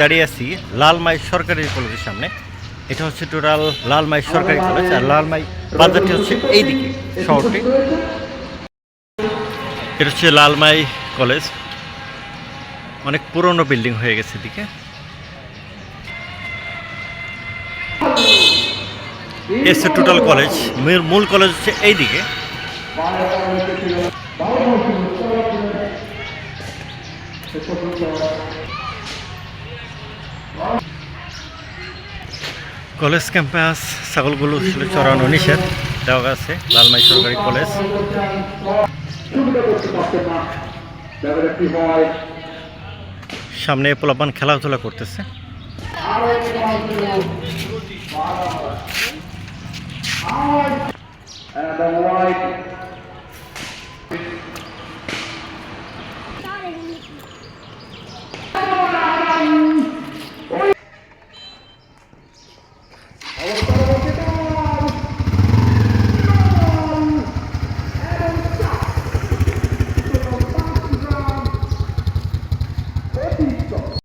দাঁড়িয়ে আছি লালমাই সরকারি কলেজের সামনে। এটা হচ্ছে টোটাল লালমাই সরকারি কলেজ আর লালমাই বাজারটি হচ্ছে এই দিকে শহরটি। এটা হচ্ছে লালমাই কলেজ। অনেক পুরনো বিল্ডিং হয়ে গেছে এদিকে। এসে টোটাল কলেজ, মূল কলেজ হচ্ছে এই দিকে কলেজ ক্যাম্পাস, ছাগলগুলো ছিল চড়ানো নিষেধ, দেওয়া আছে, লালমাই সরকারি কলেজ। সামনে পোলাপান খেলাধুলা করতেছে। অবস্থা